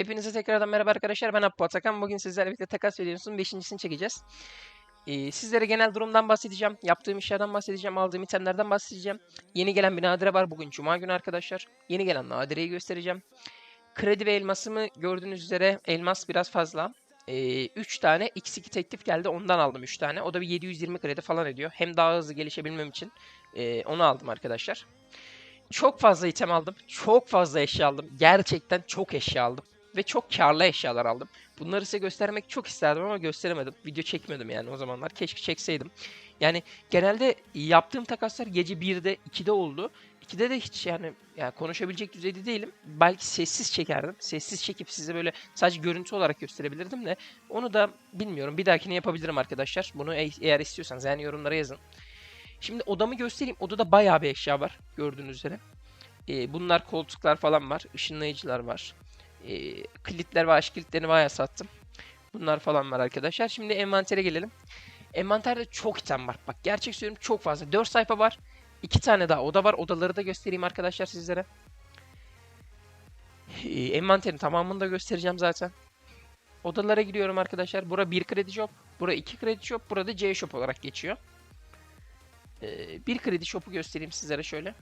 Hepinize tekrardan merhaba arkadaşlar. Ben Abbu Atakan. Bugün sizlerle birlikte takas videomuzun 5.sini çekeceğiz. Ee, sizlere genel durumdan bahsedeceğim. Yaptığım işlerden bahsedeceğim. Aldığım itemlerden bahsedeceğim. Yeni gelen bir nadire var. Bugün Cuma günü arkadaşlar. Yeni gelen nadireyi göstereceğim. Kredi ve elmasımı gördüğünüz üzere elmas biraz fazla. 3 tane X2 teklif geldi. Ondan aldım 3 tane. O da bir 720 kredi falan ediyor. Hem daha hızlı gelişebilmem için ee, onu aldım arkadaşlar. Çok fazla item aldım. Çok fazla eşya aldım. Gerçekten çok eşya aldım. Ve çok karlı eşyalar aldım. Bunları size göstermek çok isterdim ama gösteremedim. Video çekmedim yani o zamanlar. Keşke çekseydim. Yani genelde yaptığım takaslar gece 1'de 2'de oldu. 2'de de hiç yani, yani konuşabilecek düzeyde değilim. Belki sessiz çekerdim. Sessiz çekip size böyle sadece görüntü olarak gösterebilirdim de onu da bilmiyorum. Bir dahakine yapabilirim arkadaşlar. Bunu e- eğer istiyorsanız yani yorumlara yazın. Şimdi odamı göstereyim. Odada bayağı bir eşya var gördüğünüz üzere. Ee, bunlar koltuklar falan var. ışınlayıcılar var. Ee, kilitler ve aşk kilitlerini bayağı sattım. Bunlar falan var arkadaşlar. Şimdi envantere gelelim. Envanterde çok item var. Bak gerçek söylüyorum çok fazla. 4 sayfa var. 2 tane daha oda var. Odaları da göstereyim arkadaşlar sizlere. Ee, envanterin tamamını da göstereceğim zaten. Odalara giriyorum arkadaşlar. Bura 1 kredi shop. Bura 2 kredi shop. Burada C shop olarak geçiyor. Ee, bir kredi shop'u göstereyim sizlere şöyle.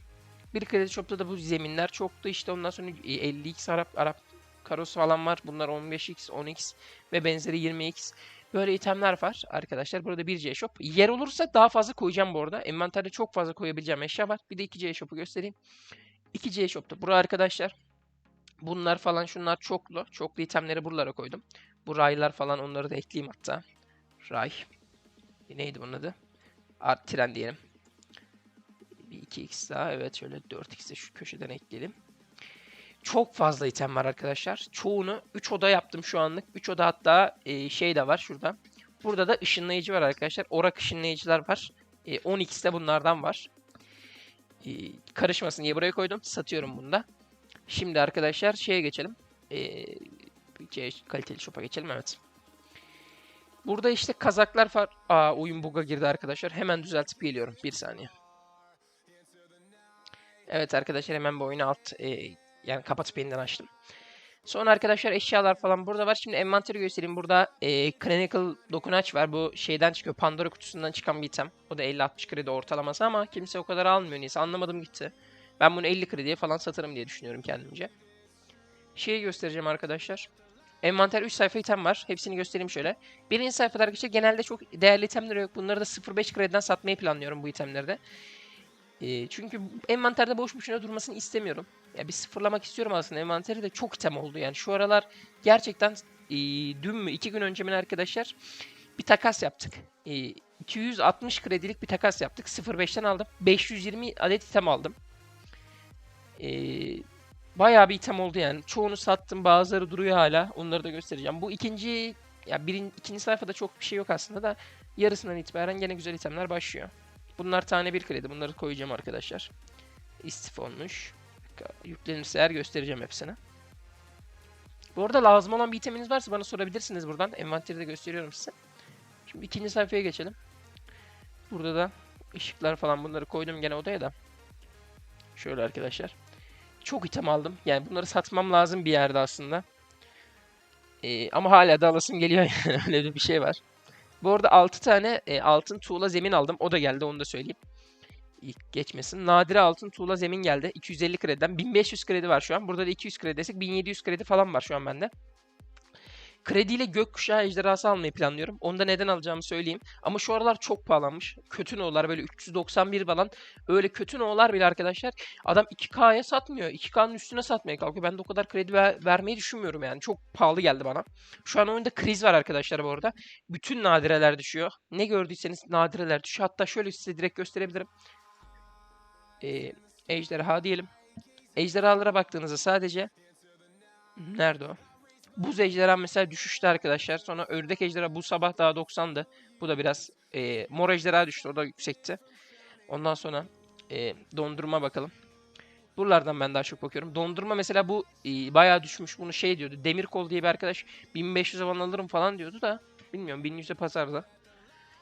Bir kredi shop'ta da bu zeminler çoktu işte ondan sonra 50x Arap Arap karosu falan var. Bunlar 15x, 10x ve benzeri 20x. Böyle itemler var arkadaşlar. Burada bir C shop. Yer olursa daha fazla koyacağım bu arada. Envanterde çok fazla koyabileceğim eşya var. Bir de 2 C shop'u göstereyim. 2 C shop'ta. Buraya arkadaşlar bunlar falan şunlar çoklu. Çoklu itemleri buralara koydum. Bu raylar falan onları da ekleyeyim hatta. Ray. Neydi bunun adı? Art tren diyelim. Bir 2x daha. Evet şöyle 4x'e şu köşeden ekleyelim. Çok fazla item var arkadaşlar. Çoğunu 3 oda yaptım şu anlık. 3 oda hatta e, şey de var şurada. Burada da ışınlayıcı var arkadaşlar. Orak ışınlayıcılar var. E, 10x'te bunlardan var. E, karışmasın diye buraya koydum. Satıyorum bunu da. Şimdi arkadaşlar şeye geçelim. E, C kaliteli shop'a geçelim evet. Burada işte kazaklar var. Aa oyun bug'a girdi arkadaşlar. Hemen düzeltip geliyorum. Bir saniye. Evet arkadaşlar hemen bu oyunu alt e, yani kapatıp yeniden açtım. Sonra arkadaşlar eşyalar falan burada var. Şimdi envanteri göstereyim. Burada e, Chronicle dokunaç var. Bu şeyden çıkıyor. Pandora kutusundan çıkan bir item. O da 50-60 kredi ortalaması ama kimse o kadar almıyor. Neyse anlamadım gitti. Ben bunu 50 krediye falan satarım diye düşünüyorum kendimce. Şeyi göstereceğim arkadaşlar. Envanter 3 sayfa item var. Hepsini göstereyim şöyle. Birinci sayfada arkadaşlar genelde çok değerli itemler yok. Bunları da 0.5 krediden satmayı planlıyorum bu itemleri de. E, çünkü envanterde boş boşuna durmasını istemiyorum. Ya bir sıfırlamak istiyorum aslında envanteri de çok item oldu yani. Şu aralar gerçekten e, dün mü iki gün önce mi arkadaşlar bir takas yaptık. E, 260 kredilik bir takas yaptık. 0.5'ten aldım. 520 adet item aldım. E, bayağı bir item oldu yani. Çoğunu sattım bazıları duruyor hala. Onları da göstereceğim. Bu ikinci ya birin, ikinci sayfada çok bir şey yok aslında da yarısından itibaren gene güzel itemler başlıyor. Bunlar tane bir kredi. Bunları koyacağım arkadaşlar. İstif olmuş. Yüklenirse eğer göstereceğim hepsini. Bu arada lazım olan bir iteminiz varsa bana sorabilirsiniz buradan. Envanteri de gösteriyorum size. Şimdi ikinci sayfaya geçelim. Burada da ışıklar falan bunları koydum gene odaya da. Şöyle arkadaşlar. Çok item aldım. Yani bunları satmam lazım bir yerde aslında. Ee, ama hala da alasım geliyor yani öyle bir şey var. Bu arada 6 tane e, altın tuğla zemin aldım. O da geldi onu da söyleyeyim. İlk geçmesin. Nadire altın tuğla zemin geldi. 250 krediden. 1500 kredi var şu an. Burada da 200 kredi desek 1700 kredi falan var şu an bende. Krediyle gökkuşağı ejderhası almayı planlıyorum. Onu da neden alacağımı söyleyeyim. Ama şu aralar çok pahalanmış. Kötü no'lar böyle 391 falan. Öyle kötü no'lar bile arkadaşlar. Adam 2K'ya satmıyor. 2K'nın üstüne satmaya kalkıyor. Ben de o kadar kredi ver- vermeyi düşünmüyorum yani. Çok pahalı geldi bana. Şu an oyunda kriz var arkadaşlar bu arada. Bütün nadireler düşüyor. Ne gördüyseniz nadireler düşüyor. Hatta şöyle size direkt gösterebilirim. Ee, ejderha diyelim. Ejderhalara baktığınızda sadece nerede o? Buz ejderha mesela düşüşte arkadaşlar. Sonra ördek ejderha bu sabah daha 90'dı. Bu da biraz e, mor ejderha düştü. O da yüksekti. Ondan sonra e, dondurma bakalım. Buralardan ben daha çok bakıyorum. Dondurma mesela bu e, bayağı düşmüş. Bunu şey diyordu. Demir kol diye bir arkadaş 1500 falan alırım falan diyordu da. Bilmiyorum 1100'e pazarda.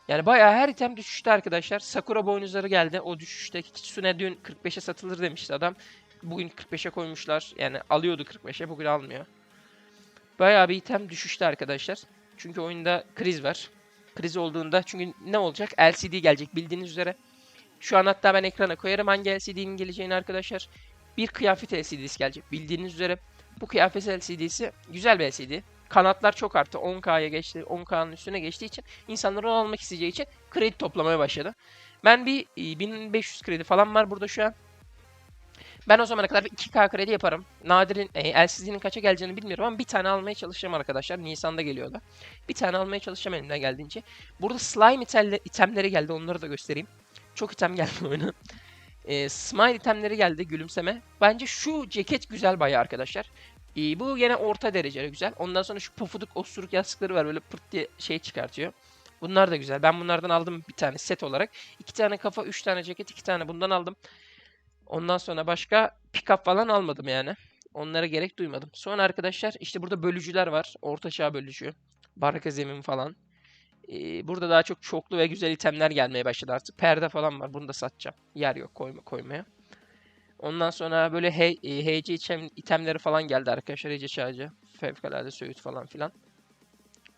Yani bayağı her item düşüşte arkadaşlar. Sakura boynuzları geldi. O düşüşte Kitsune dün 45'e satılır demişti adam. Bugün 45'e koymuşlar. Yani alıyordu 45'e bugün almıyor. Bayağı bir item düşüştü arkadaşlar. Çünkü oyunda kriz var. Kriz olduğunda çünkü ne olacak? LCD gelecek bildiğiniz üzere. Şu an hatta ben ekrana koyarım hangi LCD'nin geleceğini arkadaşlar. Bir kıyafet LCD'si gelecek bildiğiniz üzere. Bu kıyafet LCD'si güzel bir LCD. Kanatlar çok arttı. 10K'ya geçti. 10K'nın üstüne geçtiği için insanlar onu almak isteyeceği için kredi toplamaya başladı. Ben bir e, 1500 kredi falan var burada şu an. Ben o zamana kadar bir 2K kredi yaparım. Nadir'in, e, LCD'nin kaça geleceğini bilmiyorum ama bir tane almaya çalışacağım arkadaşlar. Nisan'da geliyordu. Bir tane almaya çalışacağım elimden geldiğince. Burada slime itelle- itemleri geldi. Onları da göstereyim. Çok item geldi oyuna. E, smile itemleri geldi. Gülümseme. Bence şu ceket güzel bayağı arkadaşlar. E, bu yine orta derecede güzel. Ondan sonra şu pufuduk osuruk yastıkları var. Böyle pırt diye şey çıkartıyor. Bunlar da güzel. Ben bunlardan aldım bir tane set olarak. İki tane kafa, üç tane ceket, iki tane bundan aldım. Ondan sonra başka pick-up falan almadım yani. Onlara gerek duymadım. Sonra arkadaşlar işte burada bölücüler var. Orta çağ bölücü. Baraka zemin falan. Ee, burada daha çok çoklu ve güzel itemler gelmeye başladı artık. Perde falan var. Bunu da satacağım. Yer yok koyma, koymaya. Ondan sonra böyle he, e, HC item, itemleri falan geldi arkadaşlar. HC çağcı. Fevkalade söğüt falan filan.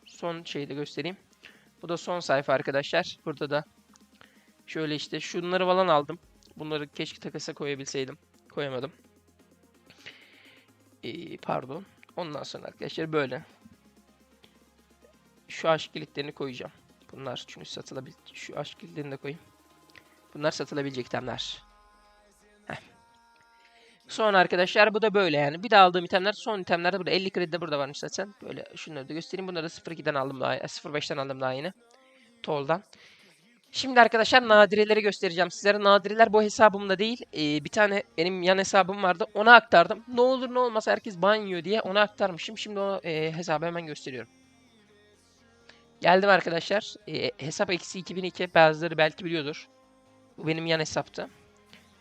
Son şeyi de göstereyim. Bu da son sayfa arkadaşlar. Burada da şöyle işte şunları falan aldım. Bunları keşke takasa koyabilseydim. Koyamadım. Ee, pardon. Ondan sonra arkadaşlar böyle. Şu aşk kilitlerini koyacağım. Bunlar çünkü satılabil... Şu aşk kilitlerini de koyayım. Bunlar satılabilecek itemler. Sonra arkadaşlar bu da böyle yani. Bir daha aldığım itemler son itemler de burada. 50 kredi de burada varmış zaten. Böyle şunları da göstereyim. Bunları da 02'den aldım daha. 05'ten aldım daha yine. Toll'dan. Şimdi arkadaşlar nadireleri göstereceğim sizlere. Nadireler bu hesabımda değil. Ee, bir tane benim yan hesabım vardı. Ona aktardım. Ne olur ne olmaz herkes banyo diye ona aktarmışım. Şimdi o e, hesabı hemen gösteriyorum. Geldim arkadaşlar. E, hesap eksi 2002. Bazıları belki biliyordur. Bu benim yan hesaptı.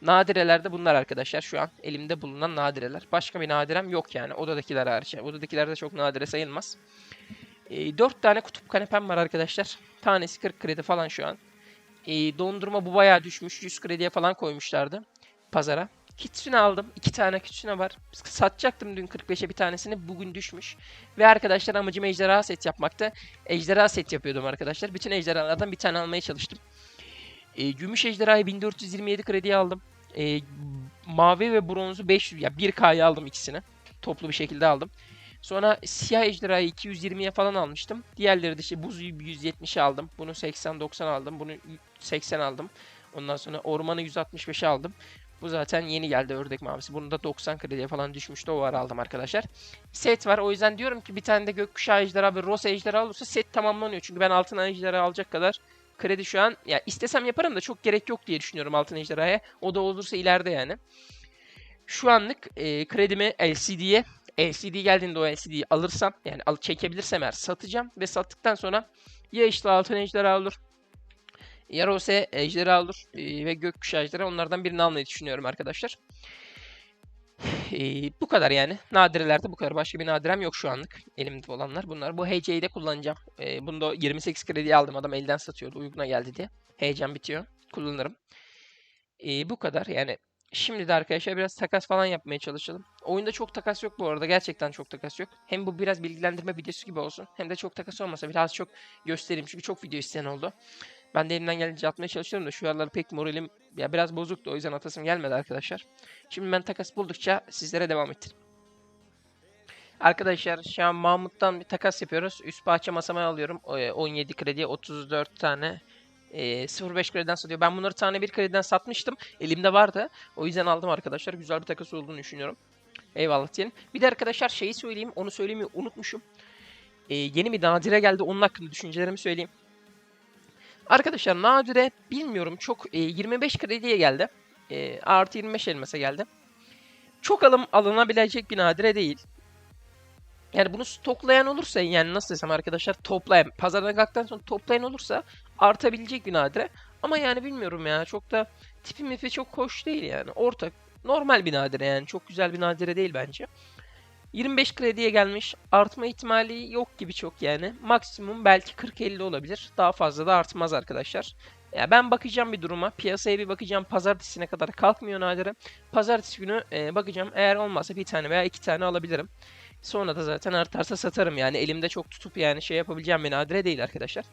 Nadireler de bunlar arkadaşlar. Şu an elimde bulunan nadireler. Başka bir nadirem yok yani. Odadakiler hariç. Odadakiler de çok nadire sayılmaz. E, 4 tane kutup kanepem var arkadaşlar. Tanesi 40 kredi falan şu an. E, dondurma bu bayağı düşmüş. 100 krediye falan koymuşlardı pazara. Kitsune aldım. 2 tane kitsune var. Satacaktım dün 45'e bir tanesini. Bugün düşmüş. Ve arkadaşlar amacım ejderha set yapmakta. Ejderha set yapıyordum arkadaşlar. Bütün ejderhalardan bir tane almaya çalıştım. E, gümüş ejderhayı 1427 krediye aldım. E, mavi ve bronzu 500 ya 1K'ya aldım ikisini. Toplu bir şekilde aldım. Sonra siyah ejderhayı 220'ye falan almıştım. Diğerleri de işte buzuyu 170'e aldım. Bunu 80-90 aldım. Bunu 80 aldım. Ondan sonra ormanı 165'e aldım. Bu zaten yeni geldi ördek mavisi. Bunu da 90 krediye falan düşmüştü. O var aldım arkadaşlar. Set var. O yüzden diyorum ki bir tane de gökkuşağı ejderha ve rosa ejderha olursa set tamamlanıyor. Çünkü ben altın ejderha alacak kadar kredi şu an ya istesem yaparım da çok gerek yok diye düşünüyorum altın ejderhaya. O da olursa ileride yani. Şu anlık e, kredimi LCD'ye LCD geldiğinde o LCD'yi alırsam yani al çekebilirsem eğer satacağım ve sattıktan sonra ya işte altın ejderha olur ya Rose ejderha olur e, ve gökkuşağı ejderha onlardan birini almayı düşünüyorum arkadaşlar. Bu kadar yani. Nadirelerde bu kadar. Başka bir nadirem yok şu anlık. Elimde olanlar bunlar. Bu HC'yi de kullanacağım. E, bunu da 28 krediye aldım. Adam elden satıyordu. Uyguna geldi diye. Heyecan bitiyor. Kullanırım. E, bu kadar. Yani Şimdi de arkadaşlar biraz takas falan yapmaya çalışalım. Oyunda çok takas yok bu arada. Gerçekten çok takas yok. Hem bu biraz bilgilendirme videosu gibi olsun. Hem de çok takas olmasa biraz çok göstereyim. Çünkü çok video isteyen oldu. Ben de elimden geldiğince atmaya çalışıyorum da şu aralar pek moralim ya biraz bozuktu. O yüzden atasım gelmedi arkadaşlar. Şimdi ben takas buldukça sizlere devam ettireyim. Arkadaşlar şu an Mahmut'tan bir takas yapıyoruz. Üst bahçe masama alıyorum. 17 krediye 34 tane e, 0.5 krediden satıyor. Ben bunları tane bir krediden satmıştım. Elimde vardı. O yüzden aldım arkadaşlar. Güzel bir takas olduğunu düşünüyorum. Eyvallah diyelim. Bir de arkadaşlar şeyi söyleyeyim. Onu söylemeyi unutmuşum. E, yeni bir nadire geldi. Onun hakkında düşüncelerimi söyleyeyim. Arkadaşlar nadire bilmiyorum çok e, 25 krediye geldi. E, artı 25 elmasa geldi. Çok alım alınabilecek bir nadire değil. Yani bunu stoklayan olursa yani nasıl desem arkadaşlar toplayan pazardan kalktıktan sonra toplayan olursa artabilecek bir nadire. Ama yani bilmiyorum ya çok da tipi mifi çok hoş değil yani. Orta normal bir nadire yani çok güzel bir nadire değil bence. 25 krediye gelmiş. Artma ihtimali yok gibi çok yani. Maksimum belki 40-50 olabilir. Daha fazla da artmaz arkadaşlar. Ya ben bakacağım bir duruma. Piyasaya bir bakacağım. Pazartesine kadar kalkmıyor nadire. Pazartesi günü e, bakacağım. Eğer olmazsa bir tane veya iki tane alabilirim. Sonra da zaten artarsa satarım yani elimde çok tutup yani şey yapabileceğim bir nadire değil arkadaşlar.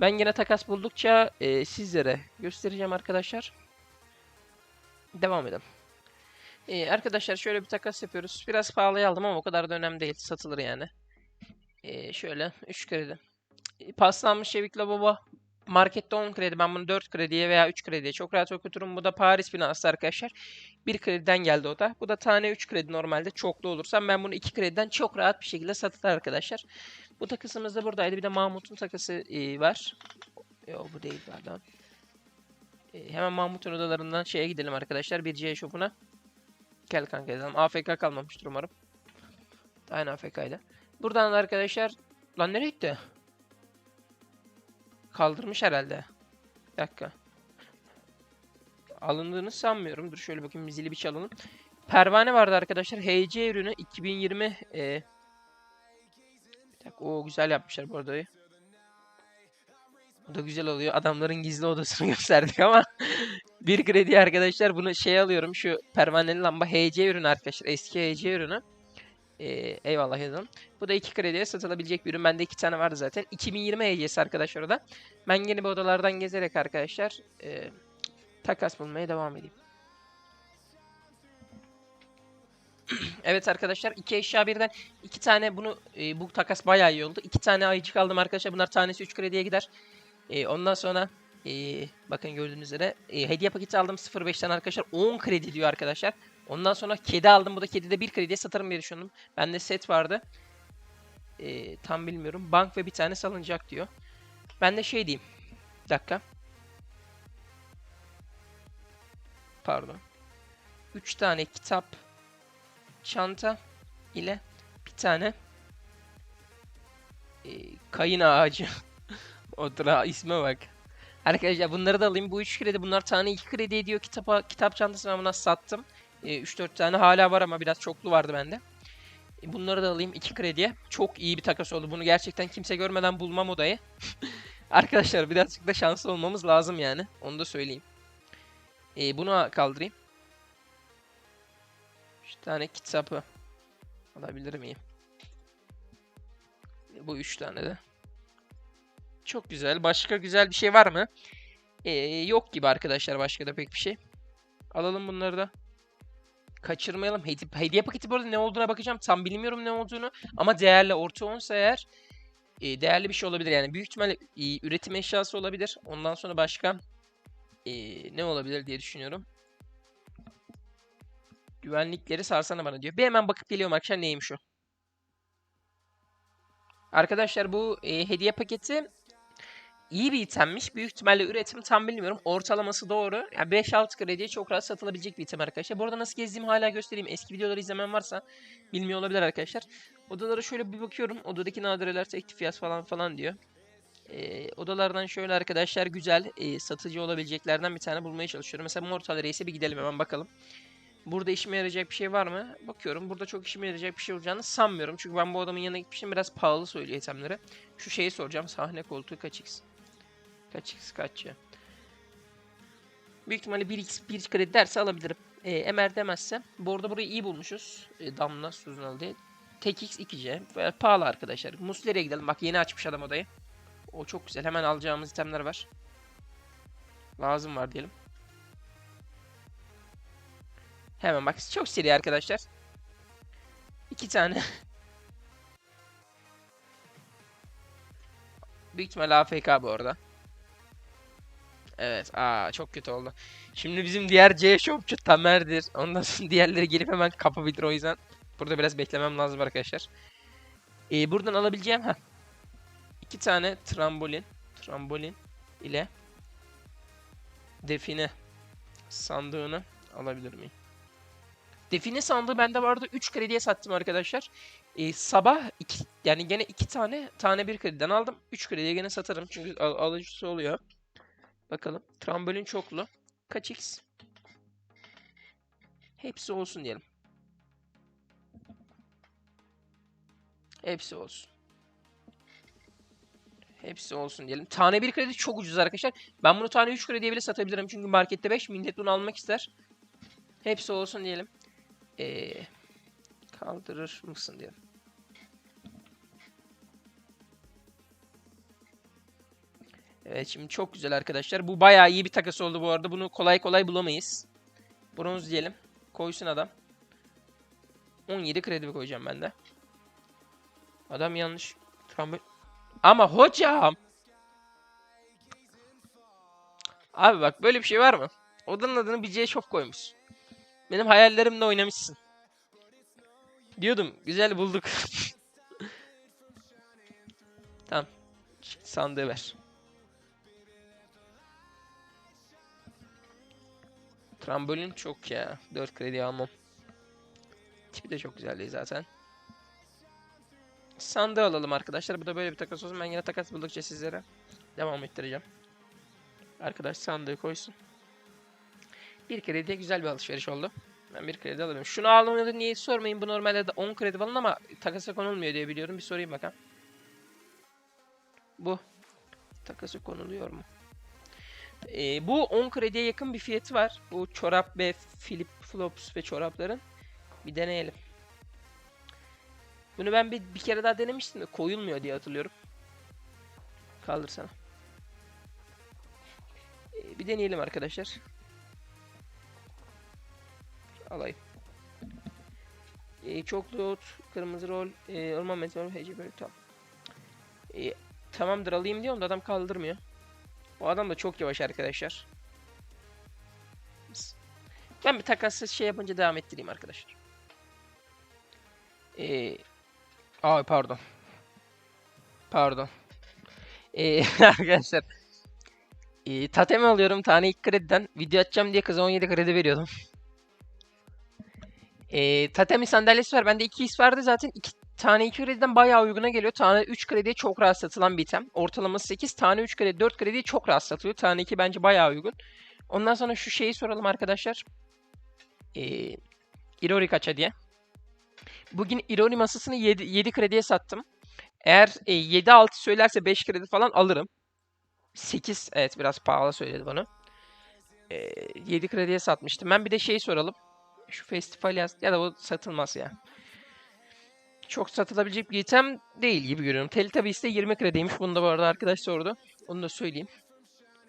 Ben yine takas buldukça e, sizlere göstereceğim arkadaşlar. Devam edelim. E, arkadaşlar şöyle bir takas yapıyoruz. Biraz pahalıya aldım ama o kadar da önemli değil. Satılır yani. E, şöyle 3 kredi. E, paslanmış Şevik baba markette 10 kredi. Ben bunu 4 krediye veya 3 krediye çok rahat okuturum. Bu da Paris binası arkadaşlar. 1 krediden geldi o da. Bu da tane 3 kredi normalde. Çoklu olursam ben bunu 2 krediden çok rahat bir şekilde satılır arkadaşlar. Bu takısımız da buradaydı. Bir de Mahmut'un takısı e, var. Yok bu değil pardon. E, hemen Mahmut'un odalarından şeye gidelim arkadaşlar. Bir C shop'una. Gel kanka edelim. AFK kalmamıştır umarım. Aynı AFK'ydı. Buradan da arkadaşlar... Lan nereye gitti? Kaldırmış herhalde. Bir dakika. Alındığını sanmıyorum. Dur şöyle bakayım zili bir çalalım. Pervane vardı arkadaşlar. HC ürünü 2020 e... Bir dakika. Oo güzel yapmışlar bu arada. Bu da güzel oluyor. Adamların gizli odasını gösterdik ama bir kredi arkadaşlar bunu şey alıyorum. Şu pervaneli lamba HC ürünü arkadaşlar. Eski HC ürünü. Ee, eyvallah yazalım. Bu da iki krediye satılabilecek bir ürün. Bende iki tane vardı zaten. 2020 HC'si arkadaşlar o da. Ben yeni bir odalardan gezerek arkadaşlar e, takas bulmaya devam edeyim. evet arkadaşlar iki eşya birden iki tane bunu e, bu takas bayağı iyi oldu. İki tane ayıcık aldım arkadaşlar. Bunlar tanesi 3 krediye gider. E, ondan sonra e, bakın gördüğünüz üzere e, hediye paketi aldım 0.5'ten arkadaşlar. 10 kredi diyor arkadaşlar. Ondan sonra kedi aldım. Bu da kedide bir krediye satarım diye düşündüm. Bende set vardı. E, tam bilmiyorum. Bank ve bir tane salıncak diyor. Ben de şey diyeyim. Bir dakika. Pardon. 3 tane kitap çanta ile bir tane e, kayın ağacı. o tıra isme bak. Arkadaşlar bunları da alayım. Bu 3 kredi bunlar tane 2 kredi ediyor. Kitapa, kitap çantası ben buna sattım. E, 3-4 tane hala var ama biraz çoklu vardı bende. E, bunları da alayım 2 krediye. Çok iyi bir takas oldu. Bunu gerçekten kimse görmeden bulmam odayı. Arkadaşlar birazcık da şanslı olmamız lazım yani. Onu da söyleyeyim. E, bunu kaldırayım. 3 tane kitabı alabilir miyim? Bu 3 tane de. Çok güzel. Başka güzel bir şey var mı? E, yok gibi arkadaşlar başka da pek bir şey. Alalım bunları da. Kaçırmayalım. Hediye, hediye paketi bu arada ne olduğuna bakacağım. Tam bilmiyorum ne olduğunu. Ama değerli orta 10 eğer e, değerli bir şey olabilir. Yani büyük ihtimalle e, üretim eşyası olabilir. Ondan sonra başka e, ne olabilir diye düşünüyorum. Güvenlikleri sarsana bana diyor. Bir hemen bakıp geliyorum arkadaşlar neymiş o. Arkadaşlar bu e, hediye paketi iyi bir itemmiş. Büyük ihtimalle üretim tam bilmiyorum. Ortalaması doğru. Yani 5-6 krediye çok rahat satılabilecek bir item arkadaşlar. Bu arada nasıl gezdiğimi hala göstereyim. Eski videoları izlemen varsa bilmiyor olabilir arkadaşlar. Odalara şöyle bir bakıyorum. Odadaki nadireler teklif fiyat falan falan diyor. Ee, odalardan şöyle arkadaşlar güzel e, satıcı olabileceklerden bir tane bulmaya çalışıyorum. Mesela Mortal Race'e bir gidelim hemen bakalım. Burada işime yarayacak bir şey var mı? Bakıyorum. Burada çok işime yarayacak bir şey olacağını sanmıyorum. Çünkü ben bu adamın yanına gitmişim. Biraz pahalı söylüyor itemleri. Şu şeyi soracağım. Sahne koltuğu kaç x? Kaç x kaç? Büyük ihtimalle 1x 1 kredi derse alabilirim. E, MR demezse. Bu arada burayı iyi bulmuşuz. E, Damla Suzunal diye. Tek x 2C. Böyle pahalı arkadaşlar. Musler'e gidelim. Bak yeni açmış adam odayı. O çok güzel. Hemen alacağımız itemler var. Lazım var diyelim. Hemen bak çok seri arkadaşlar. İki tane. Büyük ihtimal AFK bu arada. Evet. Aa çok kötü oldu. Şimdi bizim diğer C shopçu Tamer'dir. Ondan sonra diğerleri gelip hemen kapabilir o yüzden. Burada biraz beklemem lazım arkadaşlar. Ee, buradan alabileceğim ha. İki tane trambolin. Trambolin ile define sandığını alabilir miyim? Define sandığı bende vardı. 3 krediye sattım arkadaşlar. Ee, sabah iki, yani gene 2 tane tane bir krediden aldım. 3 krediye gene satarım çünkü al alıcısı oluyor. Bakalım. Trambolin çoklu. Kaç x? Hepsi olsun diyelim. Hepsi olsun. Hepsi olsun diyelim. Tane bir kredi çok ucuz arkadaşlar. Ben bunu tane 3 krediye bile satabilirim. Çünkü markette 5 millet bunu almak ister. Hepsi olsun diyelim. Ee, kaldırır mısın diyelim. Evet şimdi çok güzel arkadaşlar. Bu bayağı iyi bir takas oldu bu arada. Bunu kolay kolay bulamayız. Bronz diyelim. Koysun adam. 17 kredi koyacağım ben de. Adam yanlış. Trambol... Ama hocam. Abi bak böyle bir şey var mı? Odanın adını BJ Shop koymuş. Benim hayallerimle oynamışsın. Diyordum güzel bulduk. tamam. Sandığı ver. Trambolin çok ya. 4 kredi almam. Tipi de çok güzel zaten. Sandığı alalım arkadaşlar. Bu da böyle bir takas olsun. Ben yine takas buldukça sizlere devam ettireceğim. Arkadaş sandığı koysun. Bir kredi güzel bir alışveriş oldu. Ben bir kredi alıyorum. Şunu almadı niye sormayın. Bu normalde de 10 kredi falan ama takasa konulmuyor diye biliyorum. Bir sorayım bakalım. Bu. Takası konuluyor mu? Ee, bu 10 krediye yakın bir fiyatı var. Bu çorap ve flip flops ve çorapların. Bir deneyelim. Bunu ben bir, bir kere daha denemiştim de koyulmuyor diye hatırlıyorum. Kaldır sana. Ee, bir deneyelim arkadaşlar. Alayım. Ee, çoklu ot, kırmızı rol, e, orman meteor, hece böyle tamam. Ee, tamamdır alayım diyorum da adam kaldırmıyor. O adam da çok yavaş arkadaşlar. Ben bir takassız şey yapınca devam ettireyim arkadaşlar. Ee, ay pardon. Pardon. Ee, arkadaşlar. Ee, tatemi alıyorum tane ilk krediden. Video açacağım diye kıza 17 kredi veriyordum. Ee, tatemi sandalyesi var. Bende 2 his vardı zaten. 2 tane 2 krediden bayağı uyguna geliyor. Tane 3 krediye çok rahat satılan bir item. Ortalaması 8. Tane 3 kredi 4 krediye çok rahat satılıyor. Tane 2 bence bayağı uygun. Ondan sonra şu şeyi soralım arkadaşlar. Ee, Irori kaça diye. Bugün Irori masasını 7, 7 krediye sattım. Eğer e, 7-6 söylerse 5 kredi falan alırım. 8 evet biraz pahalı söyledi bana. E, 7 krediye satmıştım. Ben bir de şey soralım. Şu festival yaz ya da o satılmaz ya. Çok satılabilecek bir item değil gibi görüyorum. Teletubbies'te 20 krediymiş. Bunu da bu arada arkadaş sordu. Onu da söyleyeyim.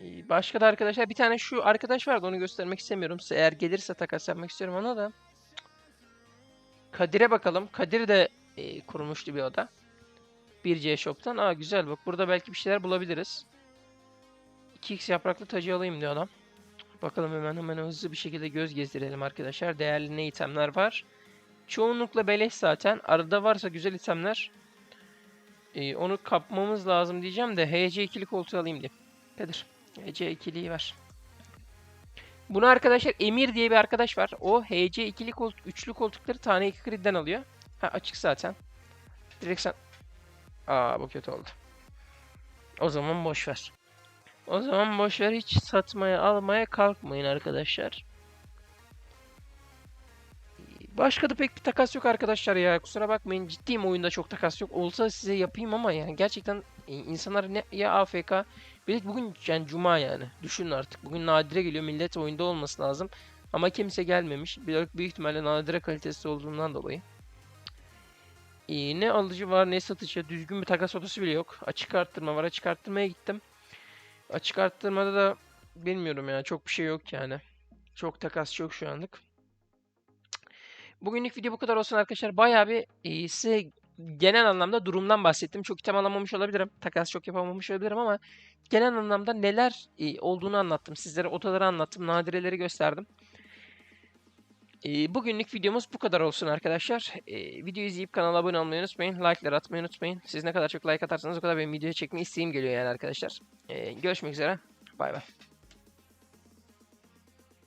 Ee, Başka da arkadaşlar bir tane şu arkadaş vardı onu göstermek istemiyorum. Size eğer gelirse takas yapmak istiyorum ona da. Kadir'e bakalım. Kadir de e, kurmuştu bir oda. 1C Shop'tan. Aa güzel bak burada belki bir şeyler bulabiliriz. 2x yapraklı tacı alayım diyor adam. Bakalım hemen hemen hızlı bir şekilde göz gezdirelim arkadaşlar. Değerli ne itemler var. Çoğunlukla beleş zaten. Arada varsa güzel itemler. Ee, onu kapmamız lazım diyeceğim de HC ikili koltuğu alayım diye. Kadir. HC ikiliyi ver. Bunu arkadaşlar Emir diye bir arkadaş var. O HC ikili koltuk, üçlü koltukları tane 2 krediden alıyor. Ha açık zaten. Direkt sen... Aa bu kötü oldu. O zaman boş ver. O zaman boş ver hiç satmaya almaya kalkmayın arkadaşlar. Başka da pek bir takas yok arkadaşlar ya. Kusura bakmayın. Ciddiyim oyunda çok takas yok. Olsa size yapayım ama yani gerçekten e, insanlar ne ya AFK. Bir bugün yani cuma yani. Düşünün artık. Bugün nadire geliyor. Millet oyunda olması lazım. Ama kimse gelmemiş. Bir büyük ihtimalle nadire kalitesi olduğundan dolayı. Ee, ne alıcı var ne satıcı. Düzgün bir takas otosu bile yok. Açık arttırma var. Açık arttırmaya gittim. Açık arttırmada da bilmiyorum ya. Çok bir şey yok yani. Çok takas yok şu anlık. Bugünlük video bu kadar olsun arkadaşlar. Bayağı bir size genel anlamda durumdan bahsettim. Çok item alamamış olabilirim. Takas çok yapamamış olabilirim ama genel anlamda neler e, olduğunu anlattım. Sizlere odaları anlattım. Nadireleri gösterdim. E, bugünlük videomuz bu kadar olsun arkadaşlar. E, videoyu izleyip kanala abone olmayı unutmayın. Like'lar atmayı unutmayın. Siz ne kadar çok like atarsanız o kadar benim videoya çekme isteğim geliyor yani arkadaşlar. Görüşmek üzere. Bay bay.